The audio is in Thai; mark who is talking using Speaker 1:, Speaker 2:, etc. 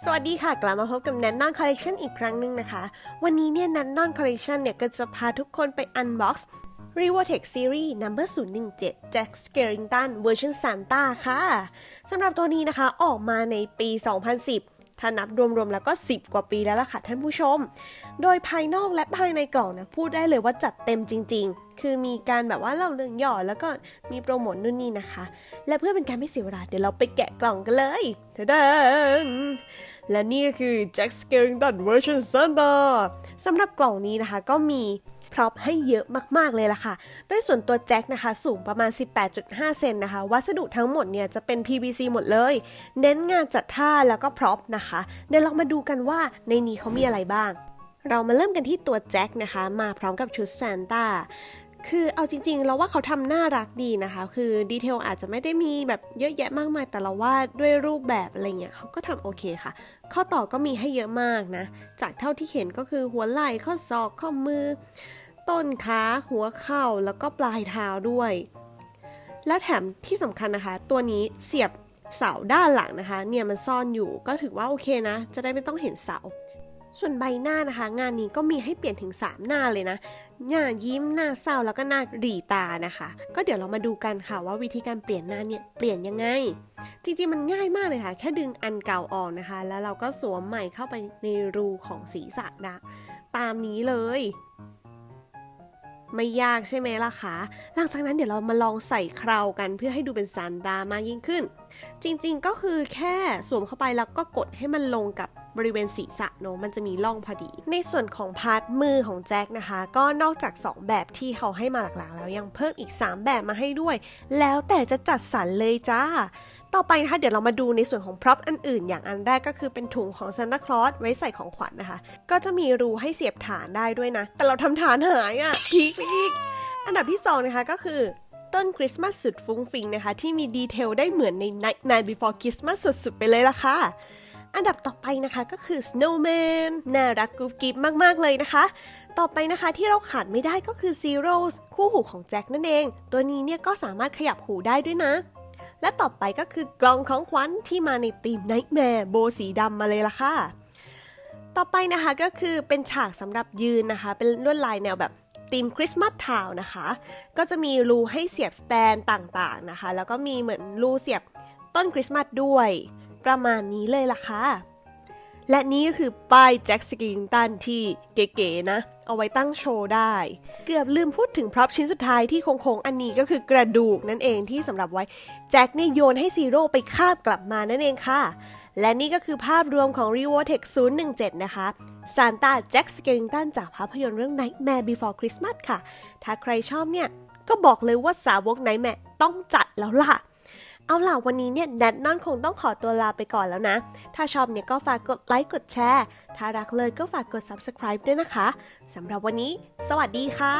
Speaker 1: สวัสดีค่ะ กลับมาพบกับแนนนอนคอลเลกชันอีกครั้งหนึ่งนะคะ วันนี้เนี่ยแนนนอนคอลเลกชันเนี่ย ก็จะพาทุกคนไปอันบ็อกซ์ r e v o t e c Series Number 017 Jack Skellington Version Santa ค่ะ สำหรับตัวนี้นะคะออกมาในปี 2010 ถ้านับรวมๆแล้วก็ 10 กว่าปีแล้วล่ะค่ะท่านผู้ชม โดยภายนอกและภายในกล่องนะพูดได้เลยว่าจัดเต็มจริง ๆ คือมีการแบบว่าเล่าเรื่องย่อแล้วก็มีโปรโมทนู่นนี่นะคะ และเพื่อเป็นการไม่เสียเวลาเดี๋ยวเราไปแกะกล่องกันเลยเดนและนี่ก็คือ Jack Skellington Version Santa สำหรับกล่องนี้นะคะก็มี พร็อพให้เยอะมากๆเลยล่ะค่ะ โดยส่วนตัวแจ็คนะคะ สูงประมาณ 18.5 เซนนะคะ วัสดุทั้งหมดเนี่ยจะเป็น PVC หมดเลย เน้นงานจัดท่าแล้วก็พร็อพนะคะ เดี๋ยวเรามาดูกันว่าในนี้เขามีอะไรบ้าง เรามาเริ่มกันที่ตัวแจ็คนะคะ มาพร้อมกับชุดซานต้าคือเอาจริงๆ เราว่าเขาทำน่ารักดีนะคะ คือดีเทลอาจจะไม่ได้มีแบบเยอะแยะมากมาย แต่เราว่าด้วยรูปแบบอะไรเงี้ยเขาก็ทำโอเคค่ะ ข้อต่อก็มีให้เยอะมากนะ จากเท่าที่เห็นก็คือหัวไหล่ข้อศอกข้อมือ ต้นขาหัวเข่าแล้วก็ปลายเท้าด้วย และแถมที่สำคัญนะคะ ตัวนี้เสียบเสาด้านหลังนะคะ เนี่ยมันซ่อนอยู่ก็ถือว่าโอเคนะ จะได้ไม่ต้องเห็นเสา ส่วนใบหน้านะคะ งานนี้ก็มีให้เปลี่ยนถึง 3 หน้าเลยนะ หน้ายิ้มหน้าเศร้าแล้วก็หน้าหรีตานะคะ ก็เดี๋ยวเรามาดูกันค่ะว่าวิธีการเปลี่ยนหน้าเนี่ยเปลี่ยนยังไง จริงๆมันง่ายมากเลยค่ะ แค่ดึงอันเก่าออกนะคะ แล้วเราก็สวมใหม่เข้าไปในรูของศีรษะนะ ตามนี้เลย ไม่ยากใช่ไหมล่ะคะ หลังจากนั้นเดี๋ยวเรามาลองใส่เครากันเพื่อให้ดูเป็นซานตามากยิ่งขึ้น จริงๆก็คือแค่สวมเข้าไปแล้วก็กดให้มันลงกับบริเวณศีรษะเนอะมันจะมีร่องพอดี ในส่วนของพาร์ทมือของแจ็คนะคะ ก็นอกจาก 2 แบบที่เขาให้มาหลักๆ แล้วยังเพิ่มอีก 3 แบบมาให้ด้วย แล้วแต่จะจัดสรรเลยจ้า ต่อไปนะคะเดี๋ยวเรามาดูในส่วนของพร็อพอันอื่น อย่างอันแรกก็คือเป็นถุงของซานตาคลอสไว้ใส่ของขวัญนะคะ ก็จะมีรูให้เสียบฐานได้ด้วยนะ แต่เราทำฐานหายอะ่ะพีคไปอีก อันดับที่ 2 นะคะก็คือต้นคริสต์มาสสุดฟุ้งฟิงนะคะ ที่มีดีเทลได้เหมือนใน Night Night Before Christmas สุดๆ ไปเลยล่ะค่ะอันดับต่อไปนะคะก็คือ Snowman น่ารักกุ๊บกิ๊บมากๆเลยนะคะ ต่อไปนะคะที่เราขาดไม่ได้ก็คือ Zeros คู่หูของแจ็คนั่นเอง ตัวนี้เนี่ยก็สามารถขยับหูได้ด้วยนะ และต่อไปก็คือกล่องของขวัญที่มาในธีมไนท์แมร์โบสีดำมาเลยล่ะค่ะ ต่อไปนะคะก็คือเป็นฉากสำหรับยืนนะคะ เป็นลวดลายแนวแบบธีมคริสต์มาสทาวนะคะ ก็จะมีรูให้เสียบสแตนต่างๆนะคะ แล้วก็มีเหมือนรูเสียบต้นคริสต์มาสด้วย ประมาณนี้เลยล่ะค่ะ และนี่ก็คือป้ายแจ็คสกิงตันที่เก๋ๆนะ เอาไว้ตั้งโชว์ได้ เกือบลืมพูดถึงพร็อพชิ้นสุดท้ายที่โค้งๆอันนี้ก็คือกระดูกนั่นเองที่สำหรับไว้ แจ็คเนี่ยโยนให้ซีโร่ไปคาบกลับมานั่นเองค่ะ และนี่ก็คือภาพรวมของ r e v o t e c 017 นะคะซานตาแจ็คสเกลิงตันจากภาพยนตร์เรื่อง Nightmare Before Christmas ค่ะ ถ้าใครชอบเนี่ยก็บอกเลยว่าสาวก Nightmare ต้องจัดแล้วล่ะ เอาล่ะวันนี้เนี่ยแนทนอนคงต้องขอตัวลาไปก่อนแล้วนะ ถ้าชอบเนี่ยก็ฝากกดไลค์กดแชร์ ถ้ารักเลยก็ฝากกด subscribe ด้วยนะคะสำหรับวันนี้ สวัสดีค่ะ